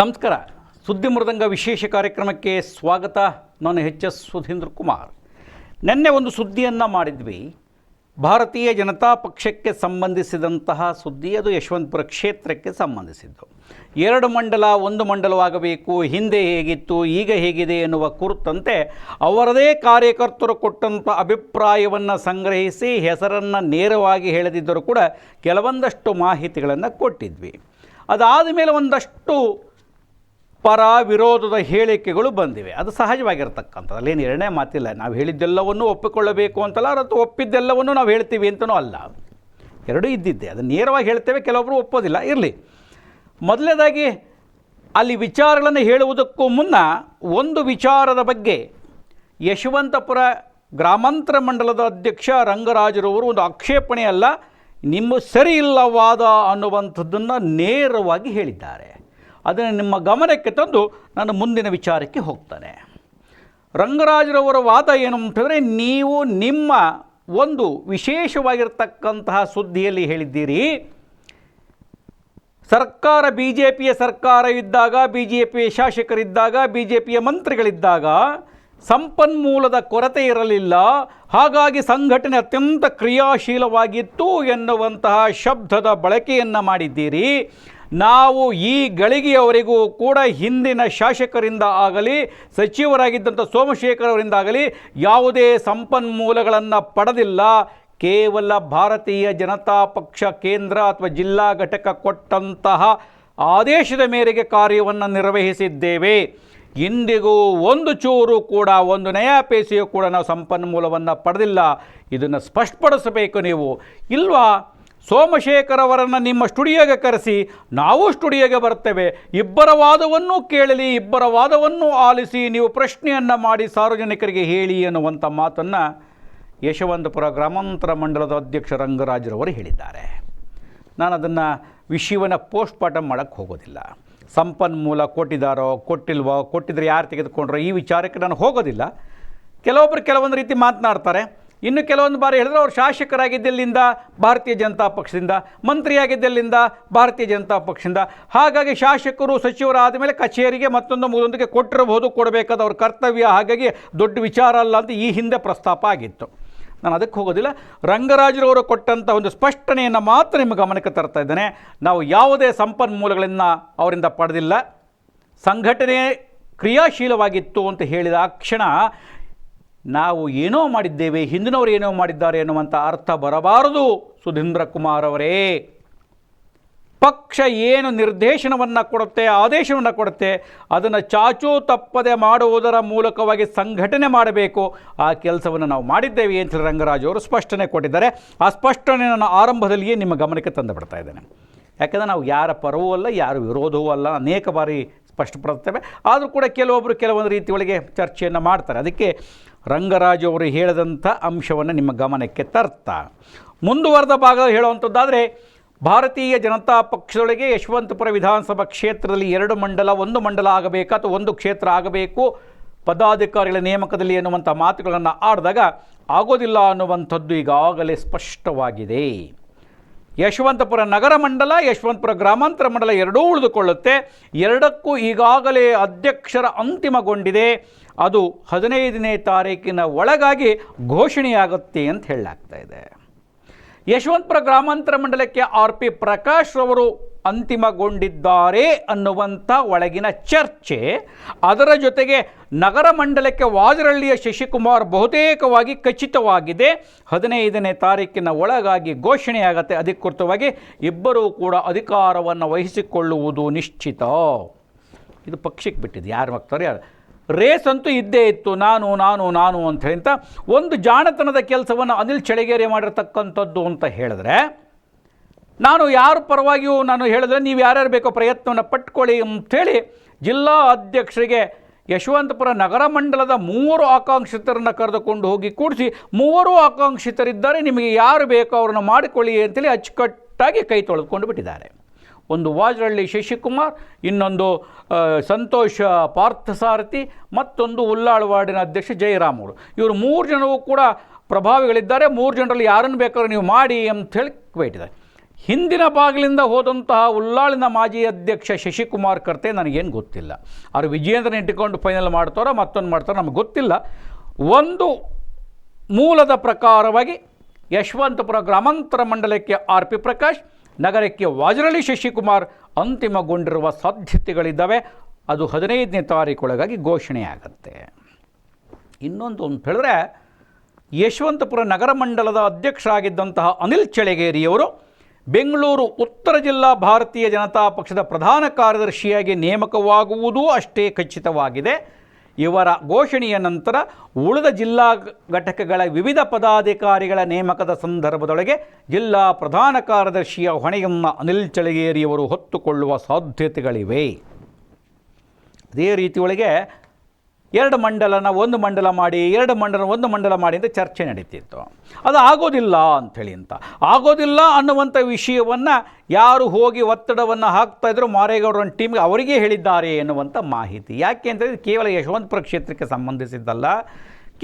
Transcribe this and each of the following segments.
ನಮಸ್ಕಾರ. ಸುದ್ದಿ ಮೃದಂಗ ವಿಶೇಷ ಕಾರ್ಯಕ್ರಮಕ್ಕೆ ಸ್ವಾಗತ. ನಾನು ಎಚ್ ಎಸ್ ಸುಧೀಂದ್ರ ಕುಮಾರ್. ನಿನ್ನೆ ಒಂದು ಸುದ್ದಿಯನ್ನು ಮಾಡಿದ್ವಿ. ಭಾರತೀಯ ಜನತಾ ಪಕ್ಷಕ್ಕೆ ಸಂಬಂಧಿಸಿದಂತಹ ಸುದ್ದಿ ಅದು ಯಶವಂತಪುರ ಕ್ಷೇತ್ರಕ್ಕೆ ಸಂಬಂಧಿಸಿದ್ದು. ಎರಡು ಮಂಡಲ, ಒಂದು ಮಂಡಲವಾಗಬೇಕು, ಹಿಂದೆ ಹೇಗಿತ್ತು, ಈಗ ಹೇಗಿದೆ ಎನ್ನುವ ಕುರಿತಂತೆ ಅವರದೇ ಕಾರ್ಯಕರ್ತರು ಕೊಟ್ಟಂಥ ಅಭಿಪ್ರಾಯವನ್ನು ಸಂಗ್ರಹಿಸಿ ಹೆಸರನ್ನು ನೇರವಾಗಿ ಹೇಳದಿದ್ದರೂ ಕೂಡ ಕೆಲವೊಂದಷ್ಟು ಮಾಹಿತಿಗಳನ್ನು ಕೊಟ್ಟಿದ್ವಿ. ಅದಾದ ಮೇಲೆ ಒಂದಷ್ಟು ಪರ ವಿರೋಧದ ಹೇಳಿಕೆಗಳು ಬಂದಿವೆ. ಅದು ಸಹಜವಾಗಿರ್ತಕ್ಕಂಥದ್ದು. ಅಲ್ಲೇನು ಎರಡನೇ ಮಾತಿಲ್ಲ. ನಾವು ಹೇಳಿದ್ದೆಲ್ಲವನ್ನೂ ಒಪ್ಪಿಕೊಳ್ಳಬೇಕು ಅಂತಲ್ಲ ಅದು ಒಪ್ಪಿದ್ದೆಲ್ಲವನ್ನೂ ನಾವು ಹೇಳ್ತೀವಿ ಅಂತಲೂ ಅಲ್ಲ. ಎರಡೂ ಇದ್ದಿದ್ದೆ. ಅದು ನೇರವಾಗಿ ಹೇಳ್ತೇವೆ ಕೆಲವೊಬ್ಬರು ಒಪ್ಪೋದಿಲ್ಲ. ಇರಲಿ. ಮೊದಲನೇದಾಗಿ, ಅಲ್ಲಿ ವಿಚಾರಗಳನ್ನು ಹೇಳುವುದಕ್ಕೂ ಮುನ್ನ ಒಂದು ವಿಚಾರದ ಬಗ್ಗೆ ಯಶವಂತಪುರ ಗ್ರಾಮಾಂತರ ಮಂಡಲದ ಅಧ್ಯಕ್ಷ ರಂಗರಾಜರವರು ಒಂದು ಆಕ್ಷೇಪಣೆ ಅಲ್ಲ ನಿಮ್ಮ ಸರಿ ಇಲ್ಲವಾದ ಅನ್ನುವಂಥದ್ದನ್ನು ನೇರವಾಗಿ ಹೇಳಿದ್ದಾರೆ. ಅದನ್ನು ನಿಮ್ಮ ಗಮನಕ್ಕೆ ತಂದು ನಾನು ಮುಂದಿನ ವಿಚಾರಕ್ಕೆ ಹೋಗ್ತಾನೆ. ರಂಗರಾಜರವರ ವಾದ ಏನು ಅಂತಂದರೆ ನೀವು ನಿಮ್ಮ ಒಂದು ವಿಶೇಷವಾಗಿರ್ತಕ್ಕಂತಹ ಸುದ್ದಿಯಲ್ಲಿ ಹೇಳಿದ್ದೀರಿ, ಸರ್ಕಾರ ಬಿ ಜೆ ಪಿಯ ಸರ್ಕಾರ ಇದ್ದಾಗ ಬಿ ಜೆ ಪಿಯ ಶಾಸಕರಿದ್ದಾಗ ಬಿ ಜೆ ಪಿಯ ಮಂತ್ರಿಗಳಿದ್ದಾಗ ಸಂಪನ್ಮೂಲದ ಕೊರತೆ ಇರಲಿಲ್ಲ. ಹಾಗಾಗಿ ಸಂಘಟನೆ ಅತ್ಯಂತ ಕ್ರಿಯಾಶೀಲವಾಗಿತ್ತು ಎನ್ನುವಂತಹ ಶಬ್ದದ ಬಳಕೆಯನ್ನು ಮಾಡಿದ್ದೀರಿ. ನಾವು ಈ ಗಳಿಗೆಯವರೆಗೂ ಕೂಡ ಹಿಂದಿನ ಶಾಸಕರಿಂದ ಆಗಲಿ, ಸಚಿವರಾಗಿದ್ದಂಥ ಸೋಮಶೇಖರ್ ಅವರಿಂದಾಗಲಿ ಯಾವುದೇ ಸಂಪನ್ಮೂಲಗಳನ್ನು ಪಡೆದಿಲ್ಲ. ಕೇವಲ ಭಾರತೀಯ ಜನತಾ ಪಕ್ಷ ಕೇಂದ್ರ ಅಥವಾ ಜಿಲ್ಲಾ ಘಟಕ ಕೊಟ್ಟಂತಹ ಆದೇಶದ ಮೇರೆಗೆ ಕಾರ್ಯವನ್ನು ನಿರ್ವಹಿಸಿದ್ದೇವೆ. ಇಂದಿಗೂ ಒಂದು ಚೂರು ಕೂಡ, ಒಂದು ನಯಾ ಪೈಸೆಯೂ ಕೂಡ ನಾವು ಸಂಪನ್ಮೂಲವನ್ನು ಪಡೆದಿಲ್ಲ. ಇದನ್ನು ಸ್ಪಷ್ಟಪಡಿಸಬೇಕು ನೀವು. ಇಲ್ವಾ? ಸೋಮಶೇಖರ್ ಅವರನ್ನು ನಿಮ್ಮ ಸ್ಟುಡಿಯೋಗೆ ಕರೆಸಿ, ನಾವು ಸ್ಟುಡಿಯೋಗೆ ಬರ್ತೇವೆ. ಇಬ್ಬರ ವಾದವನ್ನೂ ಕೇಳಲಿ, ಇಬ್ಬರ ವಾದವನ್ನೂ ಆಲಿಸಿ, ನೀವು ಪ್ರಶ್ನೆಯನ್ನು ಮಾಡಿ ಸಾರ್ವಜನಿಕರಿಗೆ ಹೇಳಿ ಅನ್ನುವಂಥ ಮಾತನ್ನು ಯಶವಂತಪುರ ಗ್ರಾಮಾಂತರ ಮಂಡಲದ ಅಧ್ಯಕ್ಷ ರಂಗರಾಜರವರು ಹೇಳಿದ್ದಾರೆ. ನಾನು ಅದನ್ನು ವಿಷಯವನ್ನು ಪೋಸ್ಟ್ ಮಾರ್ಟಮ್ ಮಾಡೋಕ್ಕೆ ಹೋಗೋದಿಲ್ಲ. ಸಂಪನ್ಮೂಲ ಕೊಟ್ಟಿದ್ದಾರೋ, ಕೊಟ್ಟಿಲ್ವೋ, ಕೊಟ್ಟಿದ್ರೆ ಯಾರು ತೆಗೆದುಕೊಂಡ್ರೋ ಈ ವಿಚಾರಕ್ಕೆ ನಾನು ಹೋಗೋದಿಲ್ಲ. ಕೆಲವೊಬ್ಬರು ಕೆಲವೊಂದು ರೀತಿ ಮಾತನಾಡ್ತಾರೆ. ಇನ್ನು ಕೆಲವೊಂದು ಬಾರಿ ಹೇಳಿದ್ರೆ ಅವರು ಶಾಸಕರಾಗಿದ್ದಲ್ಲಿಂದ ಭಾರತೀಯ ಜನತಾ ಪಕ್ಷದಿಂದ, ಮಂತ್ರಿಯಾಗಿದ್ದಲ್ಲಿಂದ ಭಾರತೀಯ ಜನತಾ ಪಕ್ಷದಿಂದ. ಹಾಗಾಗಿ ಶಾಸಕರು, ಸಚಿವರು ಆದಮೇಲೆ ಕಚೇರಿಗೆ ಮತ್ತೊಂದು ಮೂಲೊಂದಿಗೆ ಕೊಟ್ಟಿರಬಹುದು, ಕೊಡಬೇಕಾದ ಅವ್ರ ಕರ್ತವ್ಯ. ಹಾಗಾಗಿ ದೊಡ್ಡ ವಿಚಾರ ಅಲ್ಲ ಅಂತ ಈ ಹಿಂದೆ ಪ್ರಸ್ತಾಪ ಆಗಿತ್ತು. ನಾನು ಅದಕ್ಕೆ ಹೋಗೋದಿಲ್ಲ. ರಂಗರಾಜರವರು ಕೊಟ್ಟಂಥ ಒಂದು ಸ್ಪಷ್ಟನೆಯನ್ನು ಮಾತ್ರ ನಿಮ್ಮ ಗಮನಕ್ಕೆ ತರ್ತಾ ಇದ್ದೇನೆ. ನಾವು ಯಾವುದೇ ಸಂಪನ್ಮೂಲಗಳನ್ನು ಅವರಿಂದ ಪಡೆದಿಲ್ಲ. ಸಂಘಟನೆ ಕ್ರಿಯಾಶೀಲವಾಗಿತ್ತು ಅಂತ ಹೇಳಿದ ಆ ಕ್ಷಣ ನಾವು ಏನೋ ಮಾಡಿದ್ದೇವೆ, ಹಿಂದಿನವರು ಏನೋ ಮಾಡಿದ್ದಾರೆ ಎನ್ನುವಂಥ ಅರ್ಥ ಬರಬಾರದು ಸುಧೀಂದ್ರ ಕುಮಾರ್ ಅವರೇ. ಪಕ್ಷ ಏನು ನಿರ್ದೇಶನವನ್ನು ಕೊಡುತ್ತೆ, ಆದೇಶವನ್ನು ಕೊಡುತ್ತೆ, ಅದನ್ನು ಚಾಚೂ ತಪ್ಪದೆ ಮಾಡುವುದರ ಮೂಲಕವಾಗಿ ಸಂಘಟನೆ ಮಾಡಬೇಕು. ಆ ಕೆಲಸವನ್ನು ನಾವು ಮಾಡಿದ್ದೇವೆ ಅಂತ ರಂಗರಾಜ್ ಅವರು ಸ್ಪಷ್ಟನೆ ಕೊಟ್ಟಿದ್ದಾರೆ. ಆ ಸ್ಪಷ್ಟನೆ ನಾನು ಆರಂಭದಲ್ಲಿಯೇ ನಿಮ್ಮ ಗಮನಕ್ಕೆ ತಂದು ಬಿಡ್ತಾ ಇದ್ದೇನೆ. ಯಾಕಂದರೆ ನಾವು ಯಾರ ಪರವೂ ಅಲ್ಲ, ಯಾರ ವಿರೋಧವೂ ಅಲ್ಲ, ಅನೇಕ ಬಾರಿ ಸ್ಪಷ್ಟಪಡುತ್ತೇವೆ ಆದರೂ ಕೂಡ ಕೆಲವೊಬ್ಬರು ಕೆಲವೊಂದು ರೀತಿಯೊಳಗೆ ಚರ್ಚೆಯನ್ನು ಮಾಡ್ತಾರೆ. ಅದಕ್ಕೆ ರಂಗರಾಜು ಅವರು ಹೇಳಿದಂಥ ಅಂಶವನ್ನು ನಿಮ್ಮ ಗಮನಕ್ಕೆ ತರ್ತಾ. ಮುಂದುವರೆದ ಭಾಗ ಹೇಳುವಂಥದ್ದಾದರೆ, ಭಾರತೀಯ ಜನತಾ ಪಕ್ಷದೊಳಗೆ ಯಶವಂತಪುರ ವಿಧಾನಸಭಾ ಕ್ಷೇತ್ರದಲ್ಲಿ ಎರಡು ಮಂಡಲ, ಒಂದು ಮಂಡಲ ಆಗಬೇಕು ಅಥವಾ ಒಂದು ಕ್ಷೇತ್ರ ಆಗಬೇಕು, ಪದಾಧಿಕಾರಿಗಳ ನೇಮಕದಲ್ಲಿ ಎನ್ನುವಂಥ ಮಾತುಗಳನ್ನು ಆಡಿದಾಗ ಆಗೋದಿಲ್ಲ ಅನ್ನುವಂಥದ್ದು ಈಗಾಗಲೇ ಸ್ಪಷ್ಟವಾಗಿದೆ. ಯಶವಂತಪುರ ನಗರ ಮಂಡಲ, ಯಶವಂತಪುರ ಗ್ರಾಮಾಂತರ ಮಂಡಲ ಎರಡೂ ಉಳಿದುಕೊಳ್ಳುತ್ತೆ. ಎರಡಕ್ಕೂ ಈಗಾಗಲೇ ಅಧ್ಯಕ್ಷರ ಅಂತಿಮಗೊಂಡಿದೆ. ಅದು ಹದಿನೈದನೇ ತಾರೀಕಿನ ಒಳಗಾಗಿ ಘೋಷಣೆಯಾಗುತ್ತೆ ಅಂತ ಹೇಳಲಾಗ್ತಾ ಇದೆ. ಯಶವಂತಪುರ ಗ್ರಾಮಾಂತರ ಮಂಡಲಕ್ಕೆ ಆರ್ ಪಿ ಪ್ರಕಾಶ್ ರವರು ಅಂತಿಮಗೊಂಡಿದ್ದಾರೆ ಅನ್ನುವಂಥ ಒಳಗಿನ ಚರ್ಚೆ, ಅದರ ಜೊತೆಗೆ ನಗರ ಮಂಡಲಕ್ಕೆ ವಾಜರಳ್ಳಿಯ ಶಶಿಕುಮಾರ್ ಬಹುತೇಕವಾಗಿ ಖಚಿತವಾಗಿದೆ. ಹದಿನೈದನೇ ತಾರೀಕಿನ ಒಳಗಾಗಿ ಘೋಷಣೆಯಾಗತ್ತೆ. ಅಧಿಕೃತವಾಗಿ ಇಬ್ಬರೂ ಕೂಡ ಅಧಿಕಾರವನ್ನು ವಹಿಸಿಕೊಳ್ಳುವುದು ನಿಶ್ಚಿತ. ಇದು ಪಕ್ಷಕ್ಕೆ ಬಿಟ್ಟಿದೆ ಯಾರು ಹೋಗ್ತಾರೆ ಯಾರು? ರೇಸ್ ಅಂತೂ ಇದ್ದೇ ಇತ್ತು, ನಾನು ನಾನು ನಾನು ಅಂತ ಹೇಳಿ ಅಂತ ಒಂದು ಜಾಣತನದ ಕೆಲಸವನ್ನು ಅನಿಲ್ ಚಳಿಗೇರಿ ಮಾಡಿರ್ತಕ್ಕಂಥದ್ದು ಅಂತ ಹೇಳಿದ್ರೆ, ನಾನು ಯಾರ ಪರವಾಗಿಯೂ ನಾನು ಹೇಳಿದ್ರೆ ನೀವು ಯಾರ್ಯಾರು ಬೇಕೋ ಪ್ರಯತ್ನವನ್ನು ಪಟ್ಕೊಳ್ಳಿ ಅಂಥೇಳಿ ಜಿಲ್ಲಾ ಅಧ್ಯಕ್ಷರಿಗೆ ಯಶವಂತಪುರ ನಗರ ಮಂಡಲದ ಮೂವರು ಆಕಾಂಕ್ಷಿತರನ್ನು ಕರೆದುಕೊಂಡು ಹೋಗಿ ಕೂಡಿಸಿ, ಮೂವರು ಆಕಾಂಕ್ಷಿತರಿದ್ದಾರೆ, ನಿಮಗೆ ಯಾರು ಬೇಕೋ ಅವ್ರನ್ನ ಮಾಡಿಕೊಳ್ಳಿ ಅಂತೇಳಿ ಅಚ್ಚುಕಟ್ಟಾಗಿ ಕೈ ತೊಳೆದುಕೊಂಡು ಬಿಟ್ಟಿದ್ದಾರೆ. ಒಂದು ವಾಜರಳ್ಳಿ ಶಶಿಕುಮಾರ್, ಇನ್ನೊಂದು ಸಂತೋಷ ಪಾರ್ಥಸಾರಥಿ, ಮತ್ತೊಂದು ಉಲ್ಲಾಳವಾಡಿನ ಅಧ್ಯಕ್ಷ ಜಯರಾಮ್ ಅವರು ಇವರು ಮೂರು ಜನವೂ ಕೂಡ ಪ್ರಭಾವಿಗಳಿದ್ದಾರೆ. ಮೂರು ಜನರಲ್ಲಿ ಯಾರನ್ನು ಬೇಕಾದ್ರೂ ನೀವು ಮಾಡಿ ಅಂಥೇಳಿ ಇಟ್ಟಿದ್ದಾರೆ ಹಿಂದಿನ ಬಾಗಿಲಿಂದ ಹೋದಂತಹ ಉಲ್ಲಾಳಿನ ಮಾಜಿ ಅಧ್ಯಕ್ಷ ಶಶಿಕುಮಾರ್ ಕರ್ತೆ ನನಗೇನು ಗೊತ್ತಿಲ್ಲ. ಅವರು ವಿಜಯೇಂದ್ರನ ಇಟ್ಟುಕೊಂಡು ಫೈನಲ್ ಮಾಡ್ತಾರೋ, ಮತ್ತೊಂದು ಮಾಡ್ತಾರೋ ನಮಗೆ ಗೊತ್ತಿಲ್ಲ. ಒಂದು ಮೂಲದ ಪ್ರಕಾರವಾಗಿ ಯಶವಂತಪುರ ಗ್ರಾಮಾಂತರ ಮಂಡಲಕ್ಕೆ ಆರ್ ಪಿ ಪ್ರಕಾಶ್ ನಗರಕ್ಕೆ ವಾಜರಳ್ಳಿ ಶಶಿಕುಮಾರ್ ಅಂತಿಮಗೊಂಡಿರುವ ಸಾಧ್ಯತೆಗಳಿದ್ದಾವೆ. ಅದು ಹದಿನೈದನೇ ತಾರೀಕೊಳಗಾಗಿ ಘೋಷಣೆ ಆಗುತ್ತೆ ಇನ್ನೊಂದು ಅಂತ ಹೇಳಿದ್ರೆ, ಯಶವಂತಪುರ ನಗರ ಮಂಡಲದ ಅಧ್ಯಕ್ಷರಾಗಿದ್ದಂತಹ ಅನಿಲ್ ಚಳಗೇರಿಯವರು ಬೆಂಗಳೂರು ಉತ್ತರ ಜಿಲ್ಲಾ ಭಾರತೀಯ ಜನತಾ ಪಕ್ಷದ ಪ್ರಧಾನ ಕಾರ್ಯದರ್ಶಿಯಾಗಿ ನೇಮಕವಾಗುವುದೂ ಅಷ್ಟೇ ಖಚಿತವಾಗಿದೆ. ಇವರ ಘೋಷಣೆಯ ನಂತರ ಉಳಿದ ಜಿಲ್ಲಾ ಘಟಕಗಳ ವಿವಿಧ ಪದಾಧಿಕಾರಿಗಳ ನೇಮಕದ ಸಂದರ್ಭದೊಳಗೆ ಜಿಲ್ಲಾ ಪ್ರಧಾನ ಕಾರ್ಯದರ್ಶಿಯ ಹೊಣೆಯನ್ನು ಅನಿಲ್ ಚಳಗೇರಿಯವರು ಹೊತ್ತುಕೊಳ್ಳುವ ಸಾಧ್ಯತೆಗಳಿವೆ. ಅದೇ ರೀತಿಯೊಳಗೆ ಎರಡು ಮಂಡಲನ ಒಂದು ಮಂಡಲ ಮಾಡಿ, ಎರಡು ಮಂಡಲ ಒಂದು ಮಂಡಲ ಮಾಡಿ ಅಂತ ಚರ್ಚೆ ನಡೀತಿತ್ತು. ಅದು ಆಗೋದಿಲ್ಲ ಅಂಥೇಳಿ ಅಂತ. ಆಗೋದಿಲ್ಲ ಅನ್ನುವಂಥ ವಿಷಯವನ್ನು ಯಾರು ಹೋಗಿ ಒತ್ತಡವನ್ನು ಹಾಕ್ತಾ ಇದ್ರು ಮಾರೇಗೌಡರ ಟೀಮ್ಗೆ ಅವರಿಗೆ ಹೇಳಿದ್ದಾರೆ ಎನ್ನುವಂಥ ಮಾಹಿತಿ. ಯಾಕೆ ಅಂತಂದರೆ ಕೇವಲ ಯಶವಂತಪುರ ಕ್ಷೇತ್ರಕ್ಕೆ ಸಂಬಂಧಿಸಿದ್ದಲ್ಲ,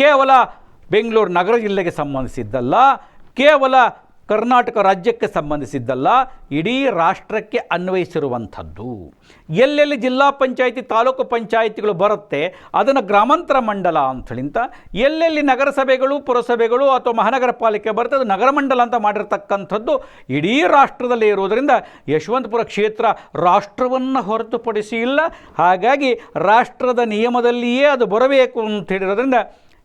ಕೇವಲ ಬೆಂಗಳೂರು ನಗರ ಜಿಲ್ಲೆಗೆ ಸಂಬಂಧಿಸಿದ್ದಲ್ಲ, ಕೇವಲ ಕರ್ನಾಟಕ ರಾಜ್ಯಕ್ಕೆ ಸಂಬಂಧಿಸಿದ್ದಲ್ಲ, ಇಡೀ ರಾಷ್ಟ್ರಕ್ಕೆ ಅನ್ವಯಿಸಿರುವಂಥದ್ದು. ಎಲ್ಲೆಲ್ಲಿ ಜಿಲ್ಲಾ ಪಂಚಾಯಿತಿ, ತಾಲೂಕು ಪಂಚಾಯಿತಿಗಳು ಬರುತ್ತೆ, ಅದನ್ನು ಗ್ರಾಮಾಂತರ ಮಂಡಲ ಅಂಥೇಳಿಂತ ಎಲ್ಲೆಲ್ಲಿ ನಗರಸಭೆಗಳು, ಪುರಸಭೆಗಳು ಅಥವಾ ಮಹಾನಗರ ಪಾಲಿಕೆ ಬರುತ್ತೆ, ಅದು ನಗರ ಮಂಡಲ ಅಂತ ಮಾಡಿರ್ತಕ್ಕಂಥದ್ದು ಇಡೀ ರಾಷ್ಟ್ರದಲ್ಲಿ ಇರುವುದರಿಂದ ಯಶವಂತಪುರ ಕ್ಷೇತ್ರ ರಾಷ್ಟ್ರವನ್ನು ಹೊರತುಪಡಿಸಿ ಇಲ್ಲ. ಹಾಗಾಗಿ ರಾಷ್ಟ್ರದ ನಿಯಮದಲ್ಲಿಯೇ ಅದು ಬರಬೇಕು ಅಂತ ಹೇಳಿರೋದ್ರಿಂದ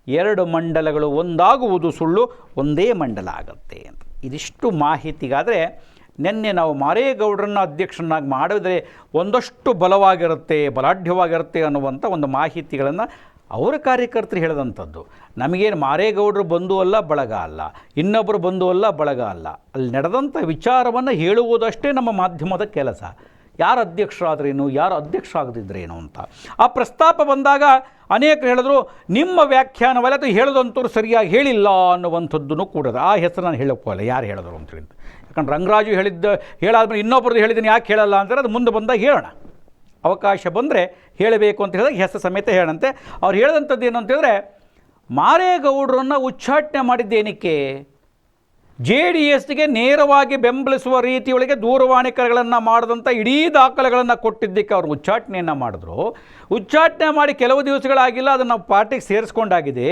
ಎರಡು ಮಂಡಲಗಳು ಒಂದಾಗುವುದು ಸುಳ್ಳು, ಒಂದೇ ಮಂಡಲ ಆಗುತ್ತೆ ಅಂತ. ಇದಿಷ್ಟು ಮಾಹಿತಿಗಾದರೆ ನಿನ್ನೆ ನಾವು ಮಾರೇಗೌಡರನ್ನ ಅಧ್ಯಕ್ಷರನ್ನಾಗಿ ಮಾಡಿದ್ರೆ ಒಂದಷ್ಟು ಬಲವಾಗಿರುತ್ತೆ, ಬಲಾಢ್ಯವಾಗಿರುತ್ತೆ ಅನ್ನುವಂಥ ಒಂದು ಮಾಹಿತಿಗಳನ್ನು ಅವರ ಕಾರ್ಯಕರ್ತರು ಹೇಳಿದಂಥದ್ದು. ನಮಗೇನು ಮಾರೇಗೌಡರು ಬಂದು ಅಲ್ಲ, ಬಳಗ ಅಲ್ಲ. ಇನ್ನೊಬ್ಬರು ಬಂದು ಅಲ್ಲ, ಬಳಗ ಅಲ್ಲ. ಅಲ್ಲಿ ನಡೆದಂಥ ವಿಚಾರವನ್ನು ಹೇಳುವುದಷ್ಟೇ ನಮ್ಮ ಮಾಧ್ಯಮದ ಕೆಲಸ. ಯಾರು ಅಧ್ಯಕ್ಷರಾದ್ರೇನು ಯಾರು ಅಧ್ಯಕ್ಷರಾಗದಿದ್ರೇನು ಅಂತ. ಆ ಪ್ರಸ್ತಾಪ ಬಂದಾಗ ಅನೇಕರು ಹೇಳಿದ್ರು, ನಿಮ್ಮ ವ್ಯಾಖ್ಯಾನವಲ್ಲ ಅದು ಹೇಳೋದಂತವ್ರು ಸರಿಯಾಗಿ ಹೇಳಿಲ್ಲ ಅನ್ನುವಂಥದ್ದನ್ನು ಕೂಡ ಆ ಹೆಸರು ನಾನು ಹೇಳೋಕ್ಕಲ್ಲ ಯಾರು ಹೇಳಿದ್ರು ಅಂತೇಳಿ ಯಾಕಂದ್ರೆ ರಂಗರಾಜು ಹೇಳಿದ್ದ, ಹೇಳಾದ್ಮೇಲೆ ಇನ್ನೊಬ್ಬರದ್ದು ಹೇಳಿದ್ದೀನಿ ಯಾಕೆ ಹೇಳಲ್ಲ ಅಂತಾರೆ, ಅದು ಮುಂದೆ ಬಂದಾಗ ಹೇಳೋಣ. ಅವಕಾಶ ಬಂದರೆ ಹೇಳಬೇಕು ಅಂತ ಹೇಳಿದಾಗ ಹೆಸರು ಸಮೇತ ಹೇಳಂತೆ ಅವ್ರು ಹೇಳಿದಂಥದ್ದು ಏನು ಅಂತ ಹೇಳಿದ್ರೆ, ಮಾರೇಗೌಡರನ್ನು ಉಚ್ಚಾಟನೆ ಮಾಡಿದ್ದೇನಕ್ಕೆ? ಜೆ ಡಿ ಎಸ್ಗೆ ನೇರವಾಗಿ ಬೆಂಬಲಿಸುವ ರೀತಿಯೊಳಗೆ ದೂರವಾಣಿ ಕರೆಗಳನ್ನು ಮಾಡಿದಂಥ ಇಡೀ ದಾಖಲೆಗಳನ್ನು ಕೊಟ್ಟಿದ್ದಕ್ಕೆ ಅವರು ಉಚ್ಚಾಟನೆಯನ್ನು ಮಾಡಿದ್ರು. ಉಚ್ಚಾಟನೆ ಮಾಡಿ ಕೆಲವು ದಿವಸಗಳಾಗಿಲ್ಲ, ಅದನ್ನು ಪಾರ್ಟಿಗೆ ಸೇರಿಸ್ಕೊಂಡಾಗಿದೆ.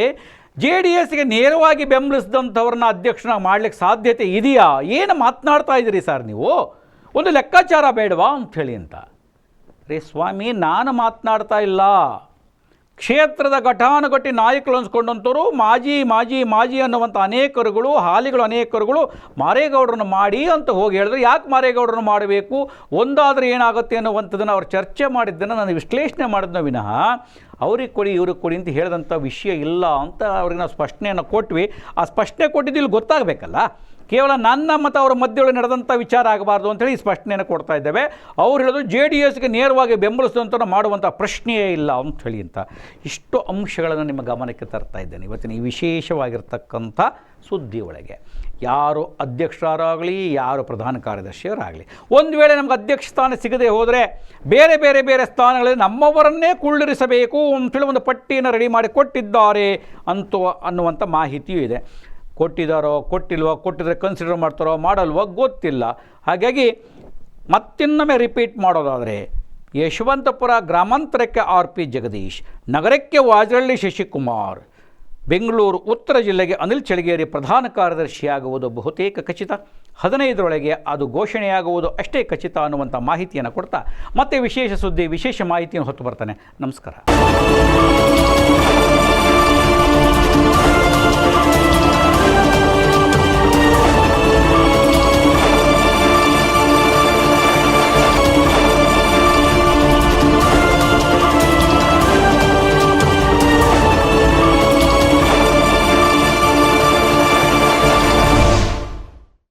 ಜೆ ಡಿ ಎಸ್ಗೆ ನೇರವಾಗಿ ಬೆಂಬಲಿಸಿದಂಥವ್ರನ್ನ ಅಧ್ಯಕ್ಷನ ಮಾಡಲಿಕ್ಕೆ ಸಾಧ್ಯತೆ ಇದೆಯಾ? ಏನು ಮಾತನಾಡ್ತಾ ಇದ್ದೀರಿ ಸರ್ ನೀವು? ಒಂದು ಲೆಕ್ಕಾಚಾರ ಬೇಡವಾ ಅಂಥೇಳಿ ಅಂತ. ರೇ ಸ್ವಾಮಿ, ನಾನು ಮಾತನಾಡ್ತಾ ಇಲ್ಲ. ಕ್ಷೇತ್ರದ ಘಟಾನುಘಟಿ ನಾಯಕರು ಅನ್ಸ್ಕೊಂಡಂಥವ್ರು, ಮಾಜಿ ಮಾಜಿ ಮಾಜಿ ಅನ್ನುವಂಥ ಅನೇಕರುಗಳು, ಹಾಲಿಗಳು ಅನೇಕರುಗಳು ಮಾರೇಗೌಡರನ್ನು ಮಾಡಿ ಅಂತ ಹೋಗಿ ಹೇಳಿದ್ರೆ ಯಾಕೆ ಮಾರೇಗೌಡರನ್ನು ಮಾಡಬೇಕು, ಒಂದಾದರೆ ಏನಾಗುತ್ತೆ ಅನ್ನುವಂಥದ್ದನ್ನು ಅವ್ರು ಚರ್ಚೆ ಮಾಡಿದ್ದನ್ನು ನಾನು ವಿಶ್ಲೇಷಣೆ ಮಾಡಿದ್ನ ವಿನಃ ಅವ್ರಿಗೆ ಕೊಡಿ, ಇವ್ರಿಗೆ ಕೊಡಿ ಅಂತ ಹೇಳಿದಂಥ ವಿಷಯ ಇಲ್ಲ ಅಂತ ಅವ್ರಿಗೆ ನಾವು ಸ್ಪಷ್ಟನೆಯನ್ನು ಕೊಟ್ವಿ. ಆ ಸ್ಪಷ್ಟನೆ ಕೊಟ್ಟಿದ್ದು ಇಲ್ಲಿ ಗೊತ್ತಾಗಬೇಕಲ್ಲ. ಕೇವಲ ನನ್ನ ಮತ್ತು ಅವರ ಮಧ್ಯೊಳಗೆ ನಡೆದಂಥ ವಿಚಾರ ಆಗಬಾರ್ದು ಅಂತೇಳಿ ಸ್ಪಷ್ಟನೆಯನ್ನು ಕೊಡ್ತಾ ಇದ್ದೇವೆ. ಅವ್ರು ಹೇಳೋದು ಜೆ ಡಿ ಎಸ್ಗೆ ನೇರವಾಗಿ ಬೆಂಬಲಿಸಿದಂಥ ಮಾಡುವಂಥ ಪ್ರಶ್ನೆಯೇ ಇಲ್ಲ ಅಂತ ಹೇಳಿ ಅಂತ. ಇಷ್ಟು ಅಂಶಗಳನ್ನು ನಿಮ್ಮ ಗಮನಕ್ಕೆ ತರ್ತಾ ಇದ್ದೇನೆ. ಇವತ್ತಿನ ಈ ವಿಶೇಷವಾಗಿರ್ತಕ್ಕಂಥ ಸುದ್ದಿ ಒಳಗೆ. ಯಾರು ಅಧ್ಯಕ್ಷರಾಗಲಿ, ಯಾರು ಪ್ರಧಾನ ಕಾರ್ಯದರ್ಶಿಯವರಾಗಲಿ. ಒಂದು ವೇಳೆ ನಮ್ಗೆ ಅಧ್ಯಕ್ಷ ಸ್ಥಾನ ಸಿಗದೆ ಹೋದರೆ ಬೇರೆ ಬೇರೆ ಬೇರೆ ಸ್ಥಾನಗಳಲ್ಲಿ ನಮ್ಮವರನ್ನೇ ಕುಳ್ಳಿರಿಸಬೇಕು ಅಂತೇಳಿ ಒಂದು ಪಟ್ಟಿಯನ್ನು ರೆಡಿ ಮಾಡಿ ಕೊಟ್ಟಿದ್ದಾರೆ ಅಂತ ಅನ್ನುವಂಥ ಮಾಹಿತಿಯೂ ಇದೆ. ಕೊಟ್ಟಿದ್ದಾರೋ ಕೊಟ್ಟಿಲ್ವೋ, ಕೊಟ್ಟಿದ್ರೆ ಕನ್ಸಿಡರ್ ಮಾಡ್ತಾರೋ, ಮಾಡಲ್ವೋ ಗೊತ್ತಿಲ್ಲ. ಹಾಗಾಗಿ ಮತ್ತಿನ್ನೊಮ್ಮೆ ರಿಪೀಟ್ ಮಾಡೋದಾದರೆ, ಯಶವಂತಪುರ ಗ್ರಾಮಾಂತರಕ್ಕೆ ಆರ್ ಪಿ ಜಗದೀಶ್, ನಗರಕ್ಕೆ ವಾಜರಳ್ಳಿ ಶಶಿಕುಮಾರ್, ಬೆಂಗಳೂರು ಉತ್ತರ ಜಿಲ್ಲೆಗೆ ಅನಿಲ್ ಚಳಿಗೇರಿ ಪ್ರಧಾನ ಕಾರ್ಯದರ್ಶಿಯಾಗುವುದು ಬಹುತೇಕ ಖಚಿತ. ಹದಿನೈದರೊಳಗೆ ಅದು ಘೋಷಣೆಯಾಗುವುದು ಅಷ್ಟೇ ಖಚಿತ ಅನ್ನುವಂಥ ಮಾಹಿತಿಯನ್ನು ಕೊಡ್ತಾ, ಮತ್ತೆ ವಿಶೇಷ ಸುದ್ದಿ, ವಿಶೇಷ ಮಾಹಿತಿಯನ್ನು ಹೊತ್ತು ಬರ್ತಾನೆ. ನಮಸ್ಕಾರ.